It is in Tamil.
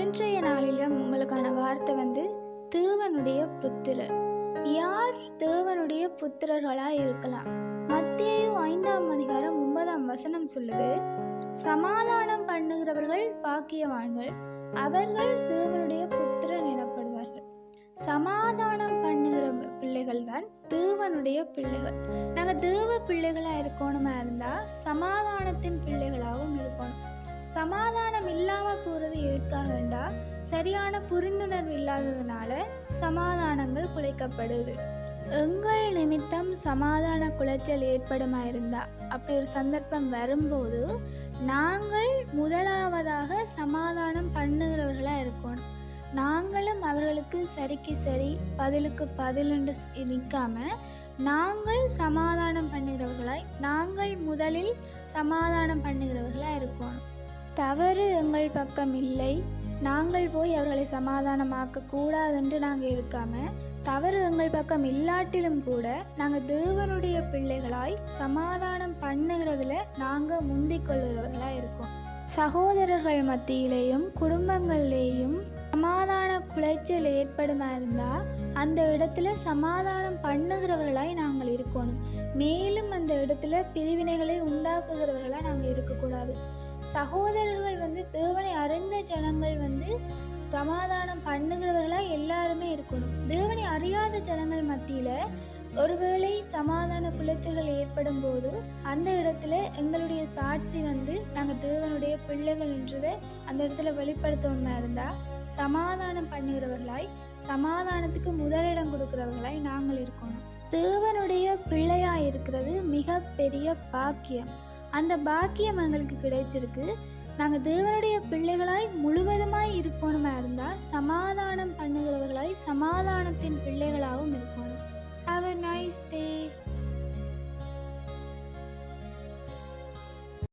இன்றைய நாளிலும் உங்களுக்கான வார்த்தை வந்து தேவனுடைய புத்திரர். யார் தேவனுடைய புத்திரர்களாக இருக்கலாம்? மத்தியும் ஐந்தாம் அதிகாரம் ஒன்பதாம் வசனம் சொல்லுது சமாதானம் பண்ணுகிறவர்கள் பாக்கியவான்கள் அவர்கள் தேவனுடைய புத்திரன் எனப்படுவார்கள். சமாதானம் பண்ணுகிற பிள்ளைகள் தான் தேவனுடைய பிள்ளைகள். நாங்கள் தேவ பிள்ளைகளாக இருக்கணுமா இருந்தால் சமாதானத்தின் பிள்ளைகளாகவும் இருக்கணும். சமாதானம் இல்லாமல் போகிறது எதுக்காகண்டா சரியான புரிந்துணர்வு இல்லாததுனால சமாதானங்கள் குலைக்கப்படுது. எங்கள் நிமித்தம் சமாதான குலைச்சல் ஏற்படுமா இருந்தா அப்படி ஒரு சந்தர்ப்பம் வரும்போது நாங்கள் முதலாவதாக சமாதானம் பண்ணுகிறவர்களாக இருக்கணும். நாங்களும் அவர்களுக்கு சரிக்கு சரி பதிலுக்கு பதிலுண்டு நிற்காம நாங்கள் சமாதானம் பண்ணுகிறவர்களாய் நாங்கள் முதலில் சமாதானம் பண்ணுகிறவர்களாக இருக்கோம். தவறு எங்கள் பக்கம் இல்லை. நாங்கள் போய் அவர்களை சமாதானமாக்க கூடாதென்று நாங்கள் இருக்காம தவறு எங்கள் பக்கம் இல்லாட்டிலும் கூட நாங்கள் தேவனுடைய பிள்ளைகளாய் சமாதானம் பண்ணுகிறதுல நாங்கள் முந்திக் கொள்கிறவர்களாக இருக்கோம். சகோதரர்கள் மத்தியிலேயும் குடும்பங்கள்லேயும் சமாதான குலைச்சல் ஏற்படுமா இருந்தால் அந்த இடத்துல சமாதானம் பண்ணுகிறவர்களாய் நாங்கள் இருக்கணும். மேலும் அந்த இடத்துல பிரிவினைகளை உண்டாக்குகிறவர்களாக நாங்கள் இருக்கக்கூடாது. சகோதரர்கள் வந்து தேவனை அறிந்த ஜனங்கள் வந்து சமாதானம் பண்ணுகிறவர்களாக எல்லாருமே இருக்கணும். தேவனை அறியாத ஜனங்கள் மத்தியில் ஒருவேளை சமாதான குலைச்சல்கள் ஏற்படும் போது அந்த இடத்துல எங்களுடைய சாட்சி வந்து நாங்கள் தேவனுடைய பிள்ளைகள் என்றதை அந்த இடத்துல வெளிப்படுத்தணுமா இருந்தால் சமாதானம் பண்ணுகிறவர்களாய் சமாதானத்துக்கு முதலிடம் கொடுக்குறவர்களாய் நாங்கள் இருக்கணும். தேவனுடைய பிள்ளையாக இருக்கிறது மிக பெரிய பாக்கியம். அந்த பாக்கியம் எங்களுக்கு கிடைச்சிருக்கு. நாங்கள் தேவனுடைய பிள்ளைகளாய் முழுவதுமாய் இருக்கணுமா இருந்தால் சமாதானம் பண்ணுகிறவர்களாய் சமாதானத்தின் பிள்ளைகளாகவும் இருக்கணும் ஹாவ் அ நைஸ் டே